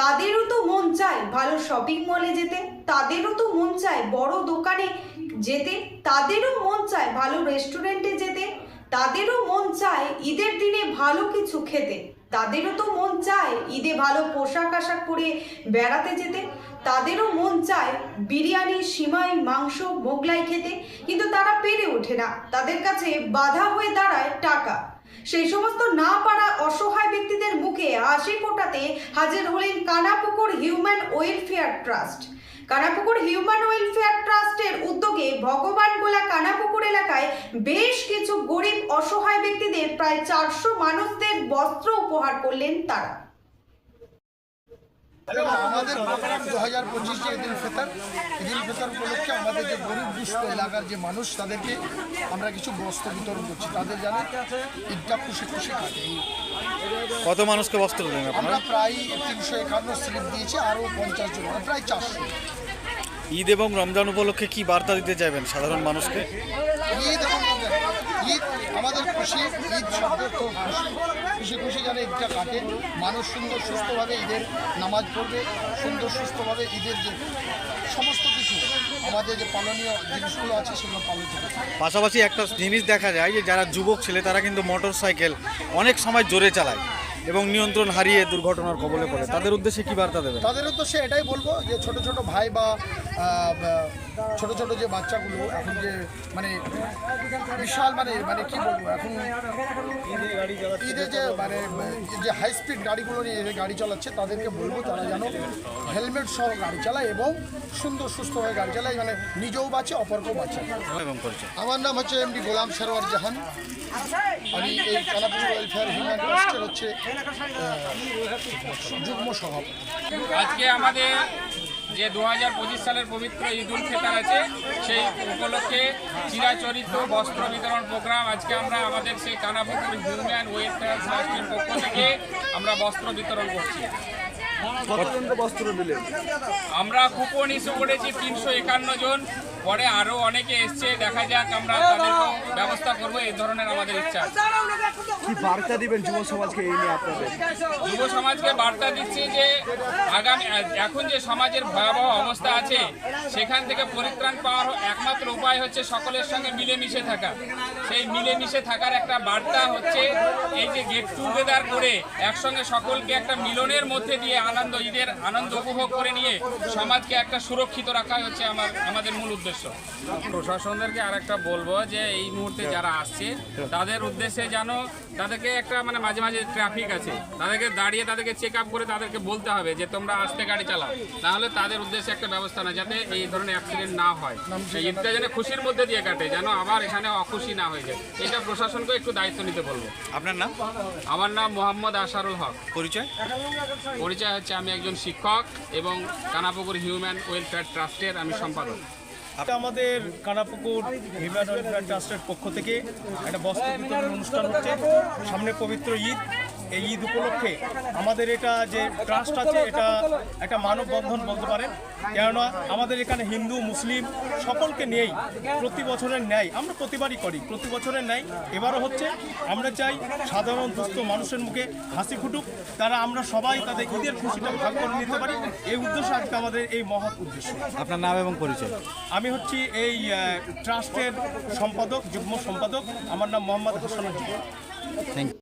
তাদেরও তো মন চায় ভালো শপিং মলে যেতে, তাদেরও তো মন চায় বড় দোকানে যেতে, তাদেরও মন চায় ভালো রেস্টুরেন্টে যেতে, তাদেরও মন চায় ঈদের দিনে ভালো কিছু খেতে, তাদেরও তো মন চায় ঈদে ভালো পোশাক আশাক পরে বেড়াতে যেতে, তাদেরও মন চায় বিরিয়ানি, সিমাই, মাংস, মোগলাই খেতে, কিন্তু তারা পেরে ওঠে না। তাদের কাছে বাধা হয়ে দাঁড়ায় টাকা। সেই সমস্ত না পারা অসহায় ব্যক্তিদের মুখে হাসি ফোটাতে হাজির হলেন Kanapukur human welfare trust. Kanapukur human welfare ট্রাস্টের উদ্যোগে ভগবান গোলা কানাপুকুর এলাকায় বেশ কিছু গরিব অসহায় ব্যক্তিদের প্রায় চারশো মানুষদের বস্ত্র উপহার করলেন তারা। আমাদের দু হাজার পঁচিশে ঈদুল ফিতর ঈদুল ফিতর উপলক্ষে আমাদের যে গরিব দুস্থ এলাকার যে মানুষ তাদেরকে আমরা কিছু বস্ত্র বিতরণ করছি। তাদের জানে ঈদটা খুশি খুশি কাটে। কত মানুষকে বস্ত্র আমরা প্রায় তিনশো একান্ন স্লিপ দিয়েছি আরও পঞ্চাশ জন প্রায় চারশো। ঈদ এবং রমজান উপলক্ষে কি বার্তা দিতে চাইবেন সাধারণ মানুষকে? ঈদ ঈদ আমাদের খুশি ঈদ শব্দের খুশি। খুশি খুশি যেন ঈদটা কাটে। মানুষ সুন্দর সুস্থভাবে ঈদের নামাজ পড়বে সুন্দর সুস্থভাবে ঈদের যে সমস্ত কিছু আমাদের যে পালনীয় জিনিসগুলো আছে সেগুলো পালন করবে পাশাপাশি একটা জিনিস দেখা যায় যে যারা যুবক ছেলে তারা কিন্তু মোটর সাইকেল অনেক সময় জোরে চালায়। এবং নিয়ন্ত্রণ হারিয়ে দুর্ঘটনার কবলে পড়ে। তাদের উদ্দেশ্যে কি বার্তা দেবে তাদের উদ্দেশ্যে এটাই বলব যে ছোট ছোট ভাই বা ছোট ছোট যে বাচ্চাগুলো এখন যে মানে বিশাল মানে মানে কি বলব এখন ঈদে যে মানে যে হাই স্পিড গাড়িগুলো নিয়ে গাড়ি চালাচ্ছে তাদেরকে বলব তারা যেন হেলমেট সহ গাড়ি চালায় এবং সুন্দর সুস্থ হয়ে গাড়ি চালায়। মানে নিজেও বাঁচে অপরকেও বাঁচে। আমার নাম হচ্ছে এমডি গোলাম সরোয়ার জাহান। আমি এই কানাপুর ওয়েলফেয়ার হিউম্যান ট্রাস্টের হচ্ছে যুগ্ম আজকে আমাদের যে দু হাজার পঁচিশ সালের পবিত্র ঈদ উল ফিতর আছে সেই উপলক্ষে চিরাচরিত বস্ত্র বিতরণ প্রোগ্রাম আজকে আমরা আমাদের সেই কানাপুকুর হিউম্যান ওয়েলফেয়ার ট্রাস্টের পক্ষ থেকে আমরা বস্ত্র বিতরণ করছি। আমরা কুপন ইস্যু করেছি তিনশো একান্ন জন। পরে আরও অনেকে এসছে দেখা যাক আমরা তাদেরকেও ব্যবস্থা করব এই ধরনের আমাদের ইচ্ছা। কি বার্তা দিবেন যুব সমাজকে এই নিয়ে আপনাদের? যুব সমাজকে বার্তা দিচ্ছি যে আগামী এখন যে সমাজের ভয়াবহ অবস্থা আছে সেখান থেকে পরিত্রাণ পাওয়ার একমাত্র উপায় হচ্ছে সকলের সঙ্গে মিলেমিশে থাকা। সেই মিলেমিশে থাকার একটা বার্তা হচ্ছে এই যে গেট টুগেদার করে একসঙ্গে সকলকে একটা মিলনের মধ্যে দিয়ে আনন্দ ঈদের আনন্দ উপভোগ করে নিয়ে সমাজকে একটা সুরক্ষিত রাখা হচ্ছে আমার আমাদের মূল উদ্দেশ্য। প্রশাসনদেরকে আরেকটা বলব যে এই মুহূর্তে যারা আসছে তাদের উদ্দেশ্যে যেন তাদেরকে একটা মানে মাঝে মাঝে ট্রাফিক আছে। তাদেরকে দাঁড়িয়ে তাদেরকে চেক আপ করে তাদেরকে বলতে হবে যে তোমরা আসতে গাড়ি চালাও। তাহলে তাদের উদ্দেশ্যে একটা ব্যবস্থা না যাতে এই ধরনের অ্যাক্সিডেন্ট না হয়। সেই ঈদটা যেন খুশির মধ্যে দিয়ে কাটে যেন আবার এখানে অখুশি না হয়ে যায়। এটা প্রশাসনকে একটু দায়িত্ব নিতে বলব। আপনার নাম? আমার নাম মোহাম্মদ আশারুল হক। পরিচয়? পরিচয় হচ্ছে আমি একজন শিক্ষক এবং কানাপুকুর হিউম্যান ওয়েলফেয়ার ট্রাস্টের আমি সম্পাদক। আমাদের কানাপুকুর হিমাচল ট্রাস্টের পক্ষ থেকে একটা বস্ত্র অনুষ্ঠান হচ্ছে। সামনে পবিত্র ঈদ। এই ঈদ উপলক্ষে আমাদের এটা যে ট্রাস্ট আছে এটা একটা মানববন্ধন বলতে পারেন। কেননা আমাদের এখানে হিন্দু মুসলিম সকলকে নিয়েই প্রতি বছরের ন্যায় আমরা প্রতিবারই করি প্রতি বছরের ন্যায়। এবারও হচ্ছে আমরা চাই সাধারণ দুস্থ মানুষের মুখে হাসি ফুটুক তারা আমরা সবাই তাদের ঈদের খুশিটা ভাগ করে নিতে পারি। এই উদ্দেশ্য আজকে আমাদের এই মহৎ উদ্দেশ্য। আপনার নাম এবং পরিচয়? আমি হচ্ছি এই ট্রাস্টের সম্পাদক যুগ্ম সম্পাদক। আমার নাম মোহাম্মদ হাসানুজ্জামান। Thank you